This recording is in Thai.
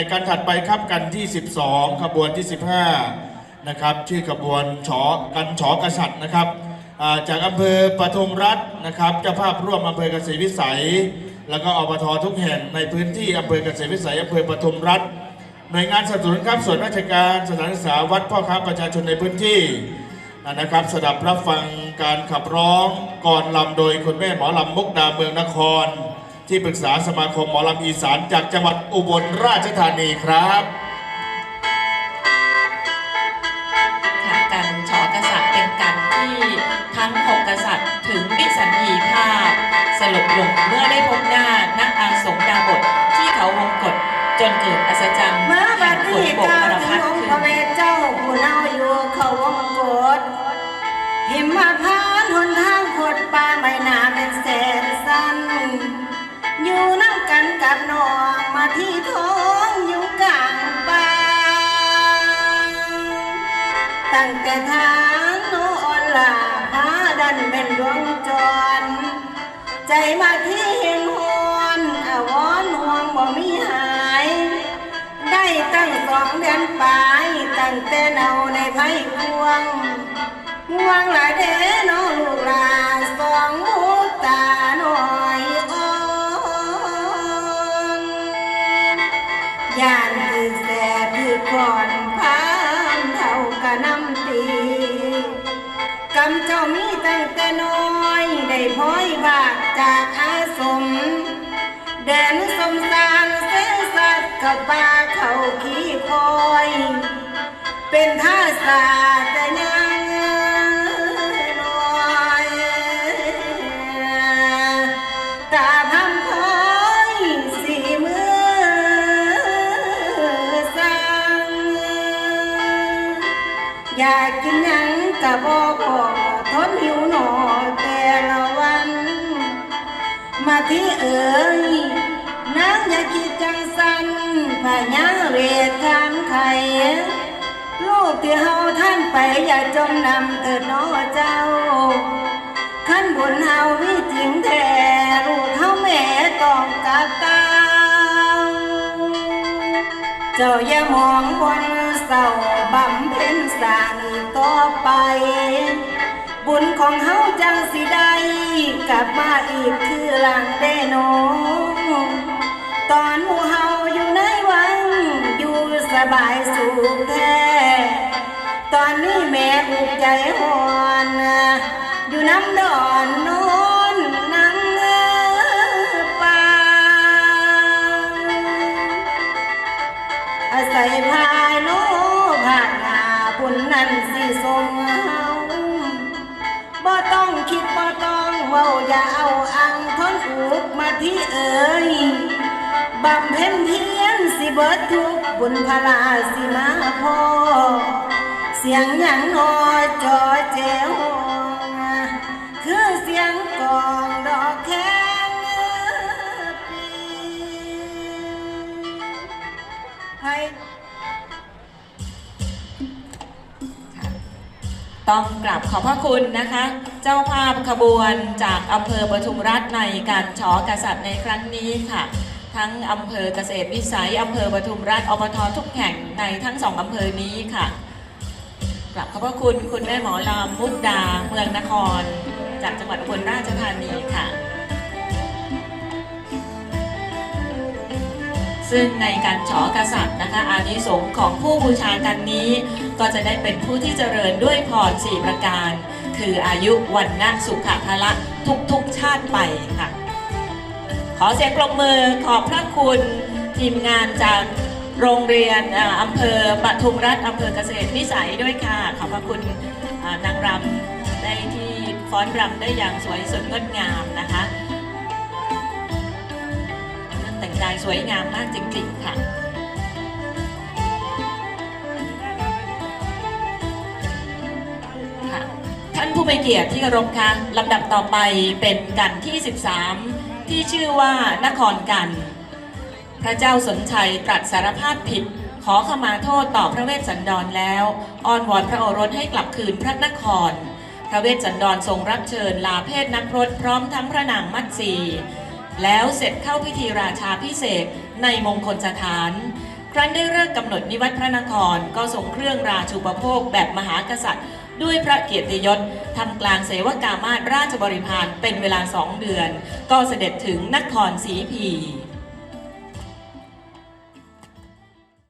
ในการถัดไปครับกันที่ 12 ขบวนที่ 15 นะครับ ชื่อขบวนฉอกันฉอกษัตริย์นะครับจากอำเภอปทุมรัฐนะครับเจ้าภาพร่วมอำเภอเกษตรวิสัย แล้วก็อบททุกแห่งในพื้นที่อำเภอเกษตรวิสัยอำเภอปทุมรัฐหน่วยงานสนับสนุนครับส่วนราชการสถานศึกษาวัดพ่อค้าประชาชนในพื้นที่นะครับสดับรับฟังการขับร้องก่อนลำโดยคุณแม่หมอลำมุกดาเมืองนคร ที่ปรึกษาสมาคมหมอลำอีสานจากจังหวัดอุบลราชธานีครับค่ะการฉอกษัตริย์เป็นการที่ทั้งหกกษัตริย์ถึงวิสัญญีภาพ สลบลงเมื่อได้พบหน้านักอาสงดาบทที่เขาวงกฏจนเกิดอัศจรรย์เมื่อบัแห่ดงฝนี้นบกเจ้าประถึพังดองค์ขึ้พระนเวทเจ้าผู้เนาอยู่เขาวงกฏหิมพา ที่ท้องอยู่กลางป่าตั้งแต่ทางโนอ่อนลาพาดันเป็นดวงจร ใจมาที่เห็นหอนอาวรณ์ห่วงบ่มีหาย ได้ตั้งสองเดือนปลายตั้งแต่เนาในไผ่พวงห่วงหลายเด้น้องลูกหลาส ย่านคือแสบคือก่อนพานเท่ากะน้ำตีกำเจ้ามีตั้งแต่น้อย ได้พ้อยบากจากอาสม แดนสมสารเสสัตว์กับปลาเขาขี้คอย เป็นท่าสาแต่ยากกินหยังกะบ่พอทนหิวหนอแต่ละวัน มาที่เอ๋ยนางอย่าคิดจังสันพญาเวททานไข่ลูกที่เฮาท่านไปอย่าจมนำเถิดน้อเจ้า ขั้นบุญเฮามีจริงแท้ลูกเฮาแม่ต้องกาตา เจ้าอย่ามองบนเศร้าบำเพ็ญสร้างต่อไป บุญของเฮาจังสิได้กลับมาอีกคือหลังได้โนตอนหมู่เฮาอยู่ในวังอยู่สบายสุขแท้ตอนนี้แม่อุกใจหอ บ่ต้องเว้าอย่าเอาอังทนอุกมาที่เอ่ยบำเพ็ญเพียรสิเบิดทุกบุญพลาสิมาพอเสียงหยังนอจอแจวคือเสียงกองดอกแค้นให้ต้องกราบขอบพระคุณนะคะเจ้าภาพขบวนจากอำเภอปทุมรัฐในการฉอกษัตริย์ในครั้งนี้ค่ะ ทั้งอำเภอเกษตรวิสัยอำเภอปทุมรัฐอบททุกแห่งในทั้งสองอำเภอนี้ค่ะกราบขอบพระคุณคุณแม่หมอลำมุกดาเมืองนคร จากจังหวัดอุบลราชธานีค่ะ ซึ่งในการฉอกษัตริย์นะคะอานิสงส์ของผู้บูชากันนี้ ก็จะได้เป็นผู้ที่เจริญด้วยพรสี่ประการ คืออายุวันนะสุขภละทุกทุกๆชาติไปค่ะ ขอเสียงปรบมือขอบพระคุณทีมงานจากโรงเรียนอำเภอปทุมรัฐอำเภอเกษตรวิสัยด้วยค่ะ ขอบพระคุณนางรำได้ที่ฟ้อนรำได้อย่างสวยสดงดงามนะคะ แต่งกายสวยงามมากจริงๆค่ะ ผู้มีเกียรติที่เคารพคะลำดับต่อไปเป็นกันที่ 13 ที่ชื่อว่านครกัน พระเจ้าสนชัยตรัสสารภาพผิด ขอขมาโทษต่อพระเวสสันดรแล้ว อ้อนวอนพระโอรสให้กลับคืนพระนคร พระเวสสันดรทรงรับเชิญลาเพศนักพรตพร้อมทั้งพระนางมัตสีแล้วเสร็จเข้าพิธีราชาพิเศษในมงคลสถาน ครั้นได้เลิกกำหนดนิวัตพระนครก็ทรงเครื่องราชูปโภคแบบมหากษัตริย์ ด้วยพระเกียรติยศทำกลางเสวกามาศราชบริพารเป็นเวลาสองเดือน ก็เสด็จถึงนครศรีพี